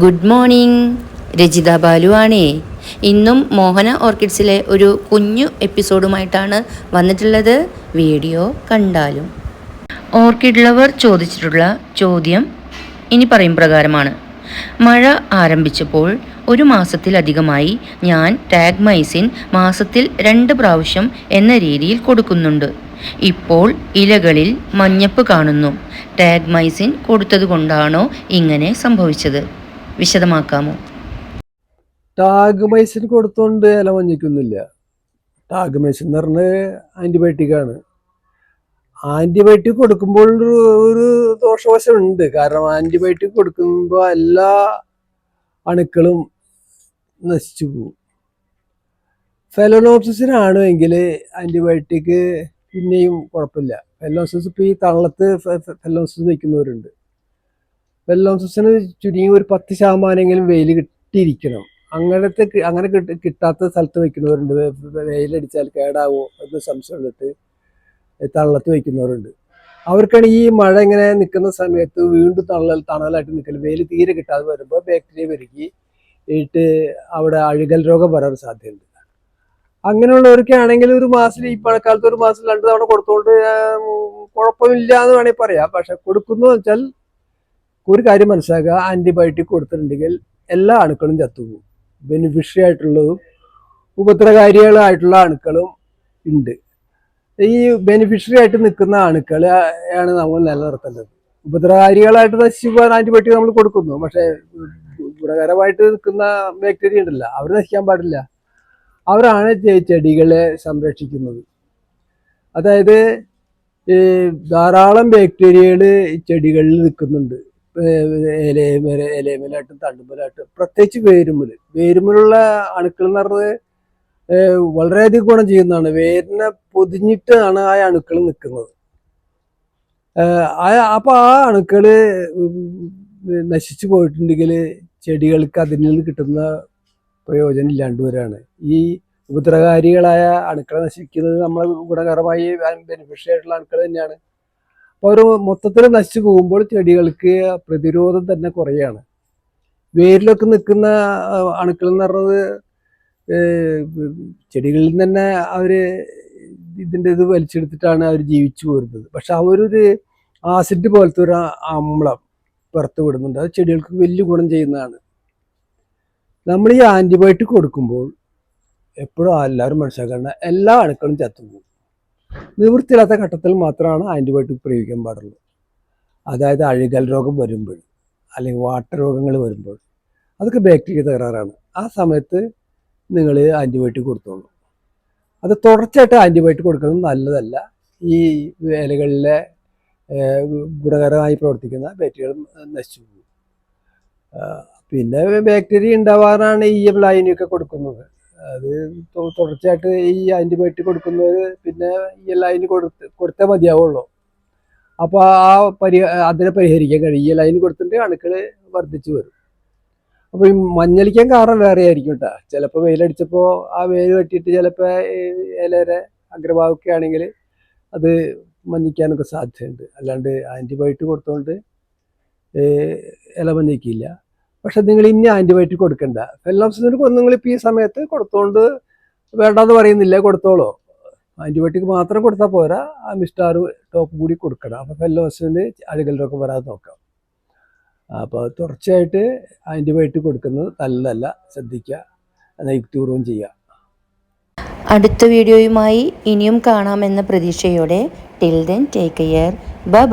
Good morning Rajitha Balu ആണേ ഇന്നും മോഹന ഓർക്കിഡ്സിലെ ഒരു കുഞ്ഞു എപ്പിസോഡുമായിട്ടാണ് വന്നിട്ടുള്ളത്. വീഡിയോ കണ്ടാലും. ഓർക്കിഡ് ലവർ ചോദിച്ചിട്ടുള്ള ചോദ്യം ഇനി പറയും പ്രകാരമാണ്. മഴ ആരംഭിച്ചപ്പോൾ ഒരു മാസത്തിലധികമായി ഞാൻ ടാഗ് മൈസിൻ മാസത്തിൽ രണ്ട് പ്രാവശ്യം എന്ന രീതിയിൽ കൊടുക്കുന്നുണ്ട്. ഇപ്പോൾ ഇലകളിൽ മഞ്ഞപ്പ് കാണുന്നു. ടാഗ് മൈസിൻ കൊടുത്തതുകൊണ്ടാണോ ഇങ്ങനെ സംഭവിച്ചത്? വിശദമാക്കാമോ? ടാഗ് മൈസിൻ കൊടുത്തോണ്ട് ഇല മഞ്ഞിക്കൊന്നുമില്ല ടാഗ് മൈസിൻ എന്ന് പറഞ്ഞ ആന്റിബയോട്ടിക് ആണ്. ആന്റിബയോട്ടിക് കൊടുക്കുമ്പോൾ ഒരു ദോഷവശമുണ്ട്. കാരണം ആന്റിബയോട്ടിക് കൊടുക്കുമ്പോൾ എല്ലാ അണുക്കളും നശിച്ചു പോകും. ഫെലോനോപ്സിസിനാണ് എങ്കിൽ ആന്റിബയോട്ടിക് പിന്നെയും കുഴപ്പമില്ല. ഫെലോസിസ് ഇപ്പോൾ ഈ തള്ളത്ത് ഫെലോസിസ് വയ്ക്കുന്നവരുണ്ട് ഫെലോസിസിന് ചുരുങ്ങി ഒരു പത്ത് ശതമാനമെങ്കിലും വെയിൽ കിട്ടിയിരിക്കണം. അങ്ങനത്തെ അങ്ങനെ കിട്ട- കിട്ടാത്ത സ്ഥലത്ത് വയ്ക്കുന്നവരുണ്ട്. വെ- വെ- വെയിലടിച്ചാൽ കേടാവോ എന്ന് സംശയം എടുത്ത് തള്ളത്ത് വയ്ക്കുന്നവരുണ്ട്. അവർക്കാണ് ഈ മഴ ഇങ്ങനെ നിൽക്കുന്ന സമയത്ത് വീണ്ടും തണൽ തണലായിട്ട് നിൽക്കൽ വെയിൽ തീരെ കിട്ടാതെ വരുമ്പോൾ ബാക്ടീരിയ പെരുകി ഇട്ട് അവിടെ അഴുകൽ രോഗം വരാൻ സാധ്യതയുണ്ട്. അങ്ങനെയുള്ളവർക്ക് ആണെങ്കിൽ ഒരു മാസത്തിൽ ഈ മഴക്കാലത്ത് ഒരു മാസം രണ്ട് തവണ കൊടുത്തുകൊണ്ട് കുഴപ്പമില്ല എന്ന് വേണമെങ്കിൽ പറയാം. പക്ഷെ കൊടുക്കുന്നു വെച്ചാൽ ഒരു കാര്യം മനസ്സിലാക്കുക. ആന്റിബയോട്ടിക് കൊടുത്തിട്ടുണ്ടെങ്കിൽ എല്ലാ അണുക്കളും ചത്തുപോകും. ബെനിഫിഷ്യറി ആയിട്ടുള്ളതും ഉപദ്രവകാരികളായിട്ടുള്ള അണുക്കളും ഉണ്ട്. ഈ ബെനിഫിഷ്യറി ആയിട്ട് നിൽക്കുന്ന അണുക്കളെ ആണ് നമ്മൾ നിലനിർത്തേണ്ടത്. ഉപദ്രവകാരികളായിട്ട് നശിച്ചു പോകാൻ ആന്റിബയോട്ടിക് നമ്മൾ കൊടുക്കുന്നു. പക്ഷേ ഗുണകരമായിട്ട് നിൽക്കുന്ന ബാക്ടീരിയ ഉണ്ടല്ലോ. അവർ നശിക്കാൻ പാടില്ല. അവരാണ് ചെടികളെ സംരക്ഷിക്കുന്നത്. അതായത് ധാരാളം ബാക്ടീരിയകൾ ചെടികളിൽ നിൽക്കുന്നുണ്ട്. ഇലയമേല ഇലയമേലായിട്ടും തണ്ടുമ്പലായിട്ടും പ്രത്യേകിച്ച് വേരുമ്മൽ വേരുമുലുള്ള അണുക്കൾ എന്ന് പറഞ്ഞത് വളരെയധികം ഗുണം ചെയ്യുന്നതാണ്. വേരിനെ പൊതിഞ്ഞിട്ടാണ് ആ അണുക്കൾ നിൽക്കുന്നത്. അപ്പൊ ആ അണുക്കൾ നശിച്ചു പോയിട്ടുണ്ടെങ്കിൽ ചെടികൾക്ക് അതിൽ നിന്ന് കിട്ടുന്ന പ്രയോജനം ഇല്ലാണ്ട് വരാണ്. ഈ ഉപദ്രവകാരികളായ അണുക്കളെ നശിക്കുന്നത് നമ്മളെ ഗുണകരമായി ബെനിഫിഷ്യൽ ആയിട്ടുള്ള അണുക്കൾ തന്നെയാണ്. ഒരു മൊത്തത്തിൽ നശിച്ചു പോകുമ്പോൾ ചെടികൾക്ക് പ്രതിരോധം തന്നെ കുറയാണ്. വേരിലൊക്കെ നിൽക്കുന്ന അണുക്കൾ എന്ന് പറഞ്ഞത് ചെടികളിൽ തന്നെ അവർ ഇതിന്റെ ഇത് വലിച്ചെടുത്തിട്ടാണ് അവർ ജീവിച്ചു പോരുന്നത്. പക്ഷെ അവരൊരു ആസിഡ് പോലത്തെ ഒരു അമ്ലം പുറത്ത് വിടുന്നുണ്ട്. അത് ചെടികൾക്ക് വലിയ ഗുണം ചെയ്യുന്നതാണ്. നമ്മൾ ഈ ആന്റിബയോട്ടിക് കൊടുക്കുമ്പോൾ എപ്പോഴും എല്ലാവരും മനസ്സിലാക്കേണ്ട എല്ലാ അണുക്കളും ചത്തുപോകും. നിവൃത്തിയില്ലാത്ത ഘട്ടത്തിൽ മാത്രമാണ് ആന്റിബയോട്ടിക് പ്രയോഗിക്കാൻ പാടുള്ളൂ. അതായത് അഴുകൽ രോഗം വരുമ്പോൾ അല്ലെങ്കിൽ വാട്ടർ രോഗങ്ങൾ വരുമ്പോൾ അതൊക്കെ ബാക്ടീരിയ തകരാറാണ്. ആ സമയത്ത് നിങ്ങൾ ആന്റിബയോട്ടിക് കൊടുത്തോളൂ. അത് തുടർച്ചയായിട്ട് ആന്റിബയോട്ടിക് കൊടുക്കുന്നത് നല്ലതല്ല. ഈ വേലകളിലെ ഗുണകരമായി പ്രവർത്തിക്കുന്ന ബാക്ടീരിയകൾ നശിച്ചു പോകും. പിന്നെ ബാക്ടീരിയ ഉണ്ടാവാറാണ് ഈ ലൈനൊക്കെ കൊടുക്കുന്നത്. അത് തുടർച്ചയായിട്ട് ഈ ആന്റിബയോട്ടിക് കൊടുക്കുന്നത് പിന്നെ ഈ ലൈന് കൊടുത്ത് കൊടുത്തേ മതിയാവുള്ളൂ. അപ്പോൾ ആ പരി അതിനെ പരിഹരിക്കാൻ കഴിയും. ഈ ലൈൻ കൊടുത്തിട്ട് അണുക്കൾ വർദ്ധിച്ചു വരും. അപ്പോൾ ഈ മഞ്ഞളിക്കാൻ കാരണം വേറെ ആയിരിക്കും കേട്ടോ ചിലപ്പോൾ വെയിലടിച്ചപ്പോൾ ആ വെയിൽ വെട്ടിയിട്ട് ചിലപ്പോൾ ഇലയുടെ അഗ്രഭാഗമൊക്കെ ആണെങ്കിൽ അത് മഞ്ഞിക്കാനൊക്കെ സാധ്യതയുണ്ട്. അല്ലാണ്ട് ആന്റിബയോട്ടിക് കൊടുത്തോണ്ട് ഏഹ് ഇല മഞ്ഞിക്കില്ല. പക്ഷെ നിങ്ങൾ ഇനി ആന്റിബയോട്ടിക് കൊടുക്കണ്ട. ഫെല്ലോസിന് നിങ്ങളിപ്പോൾ ഈ സമയത്ത് കൊടുത്തോണ്ട് വേണ്ടാന്ന് പറയുന്നില്ല കൊടുത്തോളൂ. ആന്റിബയോട്ടിക് മാത്രം കൊടുത്താൽ പോരാ. ആ മിസ്റ്റാർ ടോപ്പ് കൂടി കൊടുക്കണം. അപ്പോൾ ഫെല്ലോസിന് അഴുകൽ രോഗം വരാതെ നോക്കാം. അപ്പോൾ തുടർച്ചയായിട്ട് ആന്റിബയോട്ടിക് കൊടുക്കുന്നത് നല്ലതല്ല. ശ്രദ്ധിക്കുക. എന്നാൽ യുക്തിപൂർവം ചെയ്യുക. അടുത്ത വീഡിയോയുമായി ഇനിയും കാണാമെന്ന പ്രതീക്ഷയോടെ. Till then take care bye